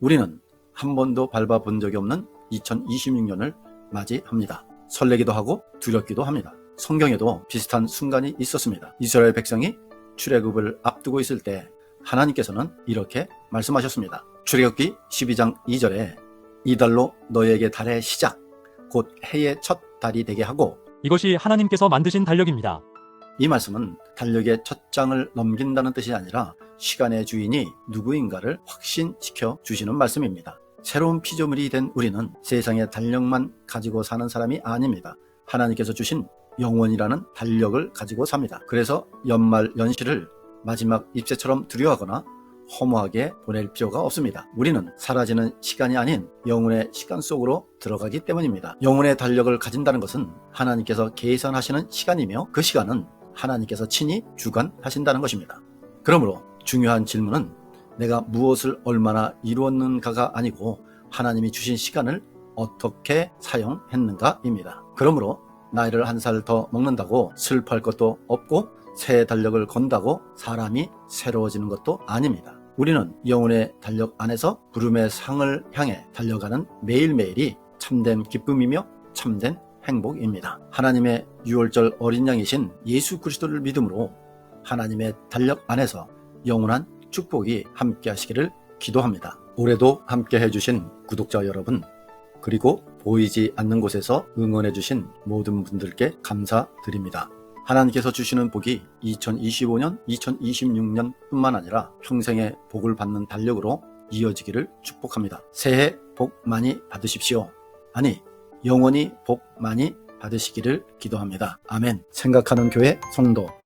우리는 한 번도 밟아본 적이 없는 2026년을 맞이합니다. 설레기도 하고 두렵기도 합니다. 성경에도 비슷한 순간이 있었습니다. 이스라엘 백성이 출애굽을 앞두고 있을 때 하나님께서는 이렇게 말씀하셨습니다. 출애굽기 12장 2절에 이 달로 너에게 달의 시작 곧 해의 첫 달이 되게 하고 이것이 하나님께서 만드신 달력입니다. 이 말씀은 달력의 첫 장을 넘긴다는 뜻이 아니라 시간의 주인이 누구인가를 확신시켜 주시는 말씀입니다. 새로운 피조물이 된 우리는 세상의 달력만 가지고 사는 사람이 아닙니다. 하나님께서 주신 영원이라는 달력을 가지고 삽니다. 그래서 연말 연시를 마지막 입새처럼 두려워하거나 허무하게 보낼 필요가 없습니다. 우리는 사라지는 시간이 아닌 영혼의 시간 속으로 들어가기 때문입니다. 영혼의 달력을 가진다는 것은 하나님께서 계산하시는 시간이며 그 시간은 하나님께서 친히 주관하신다는 것입니다. 그러므로 중요한 질문은 내가 무엇을 얼마나 이루었는가가 아니고 하나님이 주신 시간을 어떻게 사용했는가입니다. 그러므로 나이를 한 살 더 먹는다고 슬퍼할 것도 없고 새 달력을 건다고 사람이 새로워지는 것도 아닙니다. 우리는 영혼의 달력 안에서 부름의 상을 향해 달려가는 매일매일이 참된 기쁨이며 참된 행복입니다. 하나님의 유월절 어린 양이신 예수 그리스도를 믿음으로 하나님의 달력 안에서 영원한 축복이 함께 하시기를 기도합니다. 올해도 함께 해주신 구독자 여러분, 그리고 보이지 않는 곳에서 응원해주신 모든 분들께 감사드립니다. 하나님께서 주시는 복이 2025년, 2026년 뿐만 아니라 평생의 복을 받는 달력으로 이어지기를 축복합니다. 새해 복 많이 받으십시오. 아니, 영원히 복 많이 받으시기를 기도합니다. 아멘. 생각하는 교회 성도